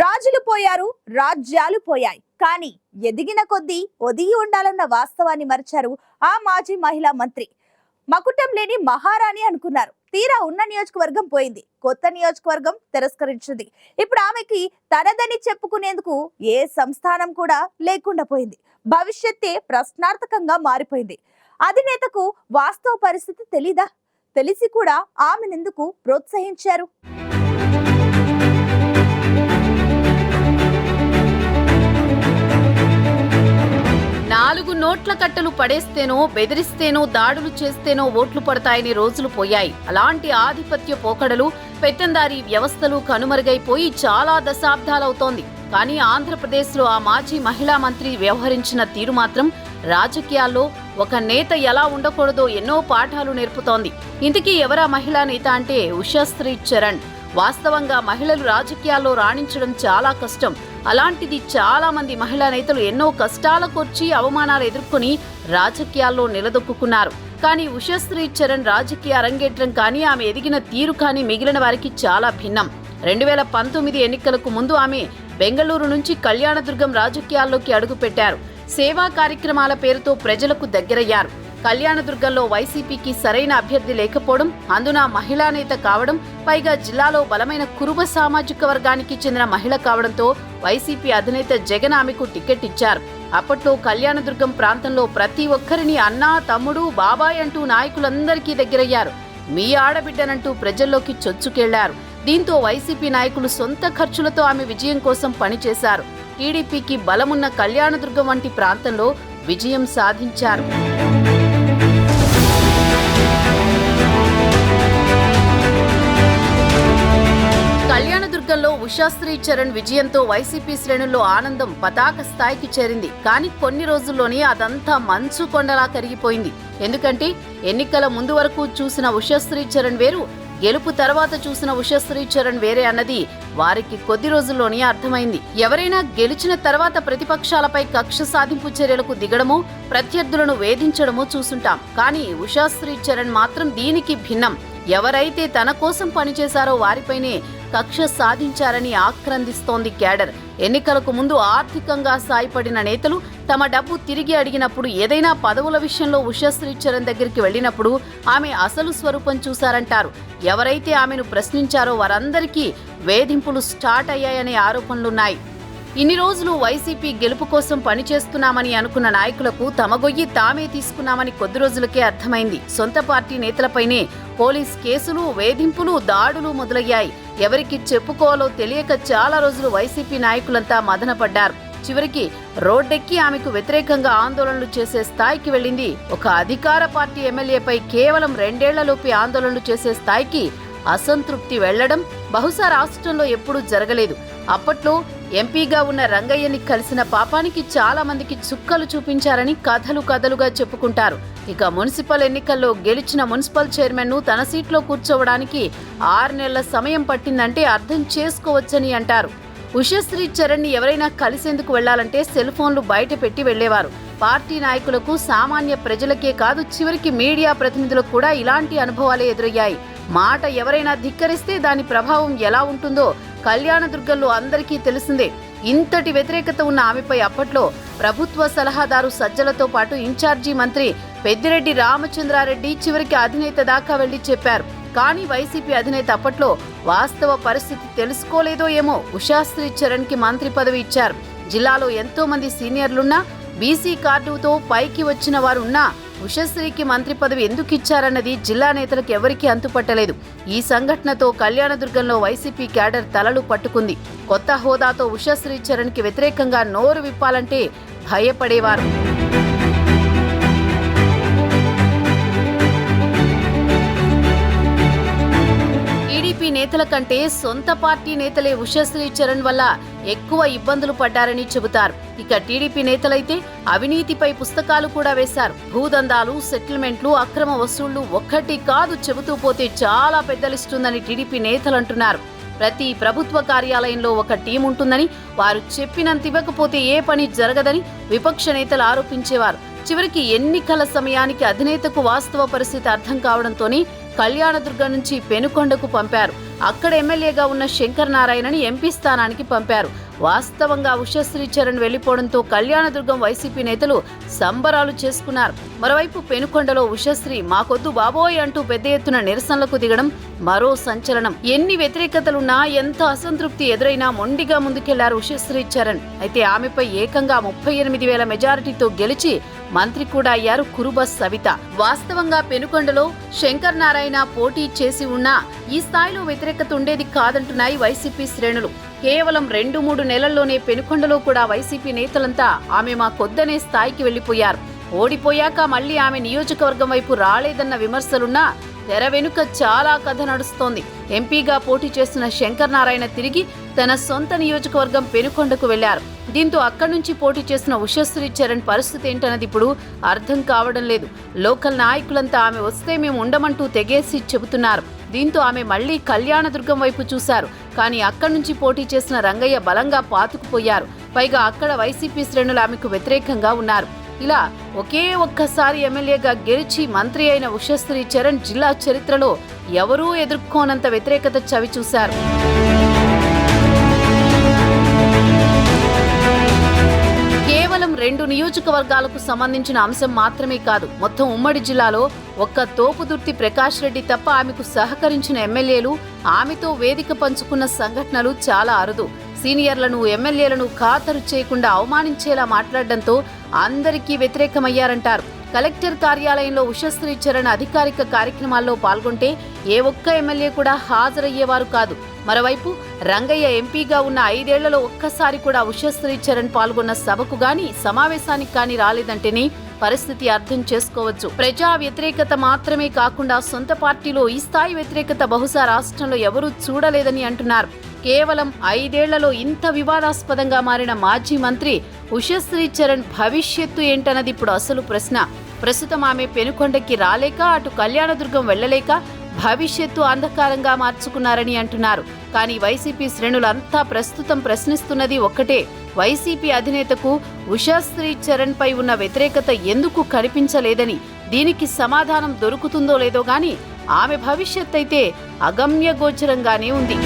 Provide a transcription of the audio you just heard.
రాజులు పోయారు రాజ్యాలు పోయాయి. కానీ ఎదిగిన కొద్దీ ఒదిగి ఉండాలన్న వాస్తవాన్ని మరిచారు ఆ మాజీ మహిళా మంత్రి. మకుటం లేని మహారాణి అనుకున్నారు. తీరా ఉన్న నియోజకవర్గం పోయింది. కొత్త నియోజకవర్గం తిరస్కరించింది. ఇప్పుడు ఆమెకి తనదని చెప్పుకునేందుకు ఏ సంస్థానం కూడా లేకుండా పోయింది. భవిష్యత్తే ప్రశ్నార్థకంగా మారిపోయింది. అధినేతకు వాస్తవ పరిస్థితి తెలీదా? తెలిసి కూడా ఆమెనెందుకు ప్రోత్సహించారు? నాలుగు కట్టలు పడేస్తేనో బెదిరిస్తేనో దాడులు చేస్తేనో ఓట్లు పడతాయని రోజులు పోయాయి. అలాంటి ఆధిపత్య పోకడలు పెత్తందారీ వ్యవస్థలు కనుమరుగైపోయి చాలా దశాబ్దాలవుతోంది. కానీ ఆంధ్రప్రదేశ్లో ఆ మాజీ మహిళా మంత్రి వ్యవహరించిన తీరు మాత్రం రాజకీయాల్లో ఒక నేత ఎలా ఉండకూడదో ఎన్నో పాఠాలు నేర్పుతోంది. ఇంతకీ ఎవరా మహిళా నేత అంటే ఉషాశ్రీ చరణ్. వాస్తవంగా మహిళలు రాజకీయాల్లో రాణించడం చాలా కష్టం. అలాంటిది చాలా మంది మహిళా నేతలు ఎన్నో కష్టాలకొచ్చి అవమానాలు ఎదుర్కొని రాజకీయాల్లో నిలదొక్కున్నారు కానీ ఉషశ్రీ చరణ్ రాజకీయ అరంగేట్రం కానీ ఆమె ఎదిగిన తీరు కానీ మిగిలిన వారికి చాలా భిన్నం. రెండు వేల పంతొమ్మిది ఎన్నికలకు ముందు ఆమె బెంగళూరు నుంచి కళ్యాణదుర్గం రాజకీయాల్లోకి అడుగుపెట్టారు. సేవా కార్యక్రమాల పేరుతో ప్రజలకు దగ్గరయ్యారు. కళ్యాణదుర్గంలో వైసీపీకి సరైన అభ్యర్థి లేకపోవడం అందున మహిళా నేత కావడం పైగా జిల్లాలో బలమైన కురుబ సామాజిక వర్గానికి చెందిన మహిళ కావడంతో వైసీపీ అధినేత జగన్ ఆమెకు టికెట్ ఇచ్చారు. అప్పట్లో కళ్యాణదుర్గం ప్రాంతంలో ప్రతి ఒక్కరిని అన్నా తమ్ముడు బాబాయ్ అంటూ నాయకులందరికీ దగ్గరయ్యారు. మీ ఆడబిడ్డనంటూ ప్రజల్లోకి చొచ్చుకెళ్ళారు. దీంతో వైసీపీ నాయకులు సొంత ఖర్చులతో ఆమె విజయం కోసం పనిచేశారు. టీడీపీకి బలమున్న కళ్యాణదుర్గం వంటి ప్రాంతంలో విజయం సాధించారు. ఎన్నికల్లో ఉషాశ్రీ చరణ్ విజయంతో వైసీపీ శ్రేణుల్లో ఆనందం పతాక స్థాయికి చేరింది. కానీ కొన్ని రోజుల్లోనే అదంతా మంచు కొండలా కరిగిపోయింది. ఎందుకంటే ఎన్నికల ముందు వరకు చూసిన ఉషాశ్రీ చరణ్ వేరు గెలుపు తర్వాత చూసిన ఉషశ్రీ చరణ్ వేరే అన్నది వారికి కొద్ది రోజుల్లోనే అర్థమైంది. ఎవరైనా గెలిచిన తర్వాత ప్రతిపక్షాలపై కక్ష సాధింపు చర్యలకు దిగడమో ప్రత్యర్థులను వేధించడమో చూసుంటాం. కానీ ఉషాశ్రీ చరణ్ మాత్రం దీనికి భిన్నం. ఎవరైతే తన కోసం పనిచేశారో వారిపైనే కక్ష సాధించారని ఆక్రందిస్తోంది క్యాడర్. ఎన్నికలకు ముందు ఆర్థికంగా సాయపడిన నేతలు తమ డబ్బు తిరిగి అడిగినప్పుడు ఏదైనా పదవుల విషయంలో ఉషశ్రీ చరణ్ దగ్గరికి వెళ్ళినప్పుడు ఆమె అసలు స్వరూపం చూశారంటారు. ఎవరైతే ఆమెను ప్రశ్నించారో వారందరికీ వేధింపులు స్టార్ట్ అయ్యాయనే ఆరోపణలున్నాయి. ఇన్ని రోజులు వైసీపీ గెలుపు కోసం పనిచేస్తున్నామని అనుకున్న నాయకులకు తమ గొయ్యి తామే తీసుకున్నామని కొద్ది రోజులకే అర్థమైంది. సొంత పార్టీ నేతలపైనే పోలీస్ కేసులు వేధింపులు దాడులు మొదలయ్యాయి. ఎవరికి చెప్పుకోవాలో తెలియక చాలా రోజులు వైసీపీ నాయకులంతా మదనపడ్డారు. చివరికి రోడ్డెక్కి ఆమెకు వ్యతిరేకంగా ఆందోళనలు చేసే స్థాయికి వెళ్ళింది ఒక అధికార పార్టీ ఎమ్మెల్యేపై కేవలం రెండేళ్ళలోపే ఆందోళనలు చేసే స్థాయికి అసంతృప్తి వెళ్ళడం బహుశా రాష్ట్రంలో ఎప్పుడూ జరగలేదు. అప్పట్లో ఎంపీగా ఉన్న రంగయ్యని కలిసిన పాపానికి చాలా మందికి చుక్కలు చూపించారని కథలు కథలుగా చెప్పుకుంటారు. ఇక మున్సిపల్ ఎన్నికల్లో గెలిచిన మున్సిపల్ చైర్మన్ను తన సీట్లో కూర్చోవడానికి ఆరు నెలల సమయం పట్టిందంటే అర్థం చేసుకోవచ్చని అంటారు. ఉషశ్రీ చరణ్ని ఎవరైనా కలిసేందుకు వెళ్ళాలంటే సెల్ ఫోన్లు బయట పెట్టి వెళ్ళేవారు. పార్టీ నాయకులకు సామాన్య ప్రజలకే కాదు చివరికి మీడియా ప్రతినిధులకు కూడా ఇలాంటి అనుభవాలే ఎదురయ్యాయి. మాట ఎవరైనా ధిక్కరిస్తే దాని ప్రభావం ఎలా ఉంటుందో కళ్యాణదుర్గంలో అందరికీ తెలిసిందే ఇంతటి వ్యతిరేకత ఉన్న ఆమెపై అప్పట్లో ప్రభుత్వ సలహాదారు సజ్జలతో పాటు ఇన్ఛార్జి మంత్రి పెద్దిరెడ్డి రామచంద్రారెడ్డి చివరికి అధినేత దాకా వెళ్ళి చెప్పారు. కానీ వైసీపీ అధినేత అప్పట్లో వాస్తవ పరిస్థితి తెలుసుకోలేదో ఏమో ఉషాశ్రీ చరణ్కి మంత్రి పదవి ఇచ్చారు. జిల్లాలో ఎంతో మంది సీనియర్లున్నా బీసీ కార్డుతో పైకి వచ్చిన వారున్నా ఉషశ్రీకి మంత్రి పదవి ఎందుకు ఇచ్చారన్నది జిల్లా నేతలకు ఎవరికీ అంతుపట్టలేదు. ఈ సంఘటనతో కళ్యాణదుర్గంలో వైసీపీ క్యాడర్ తలలు పట్టుకుంది. కొత్త హోదాతో ఉషశ్రీ చరణ్కి వ్యతిరేకంగా నోరు విప్పాలంటే భయపడేవారు. బీజేపీ నేతల కంటే సొంత పార్టీ నేతలే ఉషశ్రీ చరణ్ వల్ల ఎక్కువ ఇబ్బందులు పడ్డారని చెబుతారు. ఇక టీడీపీ నేతలైతే అవినీతిపై పుస్తకాలు కూడా వేశారు. భూదందాలు సెటిల్మెంట్లు అక్రమ వసూళ్ళు ఒక్కటి కాదు చెబుతూ పోతే చాలా పెద్ద లిస్టుందని టీడీపీ నేతలు అంటున్నారు. ప్రతి ప్రభుత్వ కార్యాలయంలో ఒక టీం ఉంటుందని వారు చెప్పినంత ఇవ్వకపోతే ఏ పని జరగదని విపక్ష నేతలు ఆరోపించేవారు. చివరికి ఎన్నికల సమయానికి అధినేతకు వాస్తవ పరిస్థితి అర్థం కావడంతోనే కళ్యాణదుర్గ నుంచి పెనుకొండకు పంపారు. అక్కడ ఎమ్మెల్యేగా ఉన్న శంకర్ నారాయణని ఎంపీ స్థానానికి పంపారు. వాస్తవంగా ఉషశ్రీ చరణ్ వెళ్ళిపోవడంతో కళ్యాణదుర్గం వైసీపీ నేతలు సంబరాలు చేసుకున్నారు. మరోవైపు పెనుకొండలో ఉషశ్రీ మాకొద్దు బాబోయ్ అంటూ పెద్ద ఎత్తున నిరసనలకు దిగడం మరో సంచలనం. ఎన్ని వ్యతిరేకతలున్నా ఎంత అసంతృప్తి ఎదురైనా మొండిగా ముందుకెళ్ళారు ఉషశ్రీ చరణ్ అయితే ఆమెపై ఏకంగా ముప్పై ఎనిమిది వేల మెజారిటీతో గెలిచి మంత్రి కూడా అయ్యారు కురుబస్ సవిత. వాస్తవంగా పెనుకొండలో శంకర్ నారాయణ పోటీ చేసి ఉన్నా ఈ స్థాయిలో వ్యతిరేకత ఉండేది కాదంటున్నాయి వైసీపీ శ్రేణులు. కేవలం రెండు మూడు నెలల్లోనే పెనుకొండలో కూడా వైసీపీ నేతలంతా ఆమె మా కొద్దనే స్థాయికి వెళ్ళిపోయారు ఓడిపోయాక మళ్ళీ ఆమె నియోజకవర్గం వైపు రాలేదన్న విమర్శలున్నా తెర వెనుక చాలా కథ నడుస్తోంది. ఎంపీగా పోటీ చేస్తున్న శంకర్ నారాయణ తిరిగి తన సొంత నియోజకవర్గం పెనుకొండకు వెళ్ళారు. దీంతో అక్కడి నుంచి పోటీ చేసిన ఉషశ్రీ చరణ్ పరిస్థితి ఏంటన్నది ఇప్పుడు అర్థం కావడం లేదు. లోకల్ నాయకులంతా ఆమె వస్తే మేము ఉండమంటూ తెగేసి చెబుతున్నారు. దీంతో ఆమె మళ్ళీ కళ్యాణదుర్గం వైపు చూశారు. కానీ అక్కడి నుంచి పోటీ చేసిన రంగయ్య బలంగా పాతుకుపోయారు. పైగా అక్కడ వైసీపీ శ్రేణులు ఆమెకు వ్యతిరేకంగా ఉన్నారు. ఇలా ఒకే ఒక్కసారి ఎమ్మెల్యేగా గెలిచి మంత్రి అయిన ఉషశ్రీ చరణ్ జిల్లా చరిత్రలో ఎవరూ ఎదుర్కోనంత వ్యతిరేకత చవిచూశారు. రెండు నియోజకవర్గాలకు సంబంధించిన అంశం మాత్రమే కాదు మొత్తం ఉమ్మడి జిల్లాలో ఒక్క తోపుదుర్తి ప్రకాష్ రెడ్డి తప్ప ఆమెకు సహకరించిన ఎమ్మెల్యేలు ఆమెతో వేదిక పంచుకున్న సంఘటనలు చాలా అరుదు. సీనియర్లను ఎమ్మెల్యేలను ఖాతరు చేయకుండా అవమానించేలా మాట్లాడడంతో అందరికీ వ్యతిరేకమయ్యారంటారు. కలెక్టర్ కార్యాలయంలో ఉషశ్రీ చరణ్ అధికారిక కార్యక్రమాల్లో పాల్గొంటే ఏ ఒక్క ఎమ్మెల్యే కూడా హాజరయ్యేవారు కాదు. మరోవైపు రంగయ్య ఎంపీగా ఉన్న ఐదేళ్ళలో ఒక్కసారి కూడా ఉషశ్రీ చరణ్ పాల్గొన్న సభకు గాని సమావేశానికి కానీ రాలేదంటేనే పరిస్థితి అర్థం చేసుకోవచ్చు. ప్రజా వ్యతిరేకత మాత్రమే కాకుండా సొంత పార్టీలో ఈ స్థాయి వ్యతిరేకత బహుశా రాష్ట్రంలో ఎవరూ చూడలేదని అంటున్నారు. కేవలం ఐదేళ్ళలో ఇంత వివాదాస్పదంగా మారిన మాజీ మంత్రి ఉషశ్రీ చరణ్ భవిష్యత్తు ఏంటన్నది ఇప్పుడు అసలు ప్రశ్న. ప్రస్తుతం ఆమె పెనుకొండకి రాలేక అటు కళ్యాణదుర్గం వెళ్ళలేక భవిష్యత్తు అంధకారంగా మార్చుకున్నారని అంటున్నారు. కానీ వైసీపీ శ్రేణులంతా ప్రస్తుతం ప్రశ్నిస్తున్నది ఒక్కటే. వైసీపీ అధినేతకు ఉషాశ్రీ చరణ్ పై ఉన్న వ్యతిరేకత ఎందుకు కనిపించలేదని దీనికి సమాధానం దొరుకుతుందో లేదో గాని ఆమె భవిష్యత్ అయితే అగమ్యగోచరంగానే ఉంది.